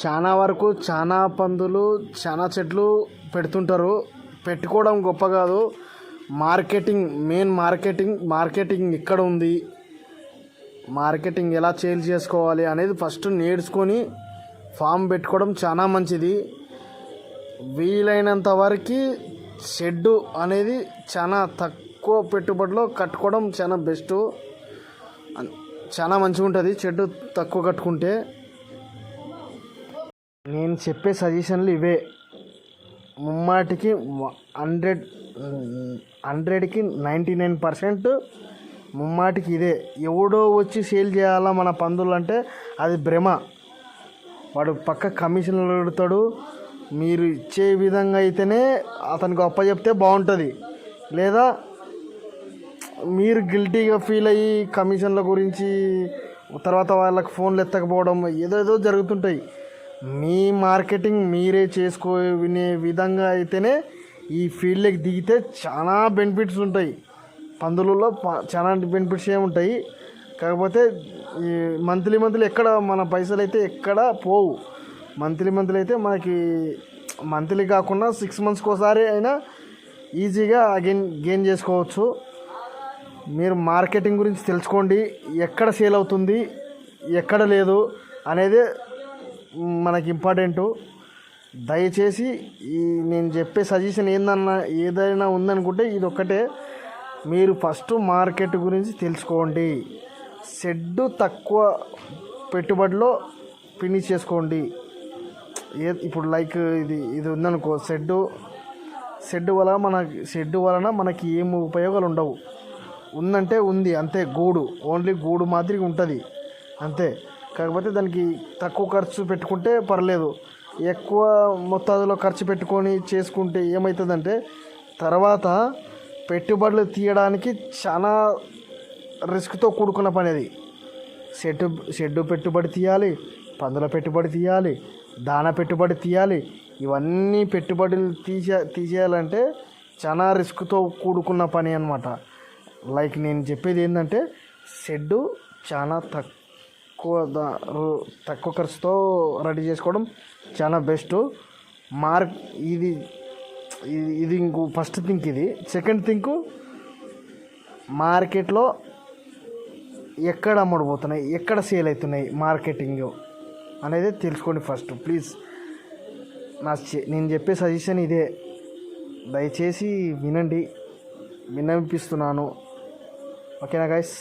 చాలా వరకు చాలా పందులు చాలా చెట్లు పెడుతుంటారు. పెట్టుకోవడం గొప్ప కాదు. మార్కెటింగ్ మెయిన్ మార్కెటింగ్ మార్కెటింగ్ ఇక్కడ ఉంది. మార్కెటింగ్ ఎలా చేంజ్ చేసుకోవాలి అనేది ఫస్ట్ నేర్చుకొని ఫామ్ పెట్టుకోవడం చాలా మంచిది. వీలైనంత వరకు షెడ్డు అనేది చాలా తక్కువ పెట్టుబడిలో కట్టుకోవడం చాలా బెస్ట్. చాలా మంచిగా ఉంటుంది షెడ్డు తక్కువ కట్టుకుంటే. నేను చెప్పే సజెషన్లు ఇవే. ముమ్మాటికి హండ్రెడ్ హండ్రెడ్కి నైంటీ నైన్ పర్సెంట్ ముమ్మాటికి ఇదే. ఎవడో వచ్చి సేల్ చేయాలా మన పందులు అంటే అది భ్రమ. వాడు పక్క కమిషన్లు పెడతాడు మీరు ఇచ్చే విధంగా అయితేనే అతనికి అప్ప చెప్తే బాగుంటుంది. లేదా మీరు గిల్టీగా ఫీల్ అయ్యి కమిషన్ల గురించి తర్వాత వాళ్ళకి ఫోన్లు ఎత్తకపోవడం ఏదో ఏదో జరుగుతుంటాయి. మీ మార్కెటింగ్ మీరే చేసుకో వినే విధంగా అయితేనే ఈ ఫీల్డ్కి దిగితే చాలా బెనిఫిట్స్ ఉంటాయి. పందులలో చాలా బెనిఫిట్స్ ఏముంటాయి ఉంటాయి. కాకపోతే ఈ మంత్లీ మంత్లీ ఎక్కడ మన పైసలు అయితే ఎక్కడ పోవు. మంత్లీ మంత్లీ అయితే మనకి మంత్లీ కాకుండా సిక్స్ మంత్స్కి ఒకసారి అయినా ఈజీగా గెయిన్ గెయిన్ చేసుకోవచ్చు. మీరు మార్కెటింగ్ గురించి తెలుసుకోండి. ఎక్కడ సేల్ అవుతుంది ఎక్కడ లేదు అనేది మనకి ఇంపార్టెంటు దయచేసి ఈ నేను చెప్పే సజెషన్ ఏందన్నా ఏదైనా ఉందనుకుంటే ఇది ఒక్కటే మీరు ఫస్ట్ మార్కెట్ గురించి తెలుసుకోండి. షెడ్ తక్కువ పెట్టుబడిలో ఫినిష్ చేసుకోండి. ఏ ఇప్పుడు లైక్ ఇది ఇది ఉందనుకో షెడ్డు. షెడ్ వలన మన షెడ్ వలన మనకి ఏం ఉపయోగాలు ఉండవు. ఉందంటే ఉంది అంతే గూడు. ఓన్లీ గూడు మాదిరిగా ఉంటుంది అంతే. కాకపోతే దానికి తక్కువ ఖర్చు పెట్టుకుంటే పర్లేదు. ఎక్కువ మొత్తాదులో ఖర్చు పెట్టుకొని చేసుకుంటే ఏమవుతుందంటే తర్వాత పెట్టుబడులు తీయడానికి చాలా రిస్క్తో కూడుకున్న పని అది షెడ్డు షెడ్డు పెట్టుబడి తీయాలి పందుల పెట్టుబడి తీయాలి దాన పెట్టుబడి తీయాలి. ఇవన్నీ పెట్టుబడులు తీసే తీసేయాలంటే చాలా రిస్క్తో కూడుకున్న పని అనమాట లైక్ నేను చెప్పేది ఏంటంటే షెడ్డు చాలా తక్కువ తక్కువ తక్కువ ఖర్చుతో రెడీ చేసుకోవడం చాలా బెస్ట్. మార్క్ ఇది ఇది ఇది ఇంకో ఫస్ట్ థింక్ ఇది. సెకండ్ థింక్ మార్కెట్లో ఎక్కడ అమ్ముడుపోతున్నాయి ఎక్కడ సేల్ అవుతున్నాయి మార్కెటింగ్ అనేది తెలుసుకోండి ఫస్ట్. ప్లీజ్ నా నేను చెప్పే సజెషన్ ఇదే. దయచేసి వినండి విన్నవిపిస్తున్నాను ఓకేనా గైస్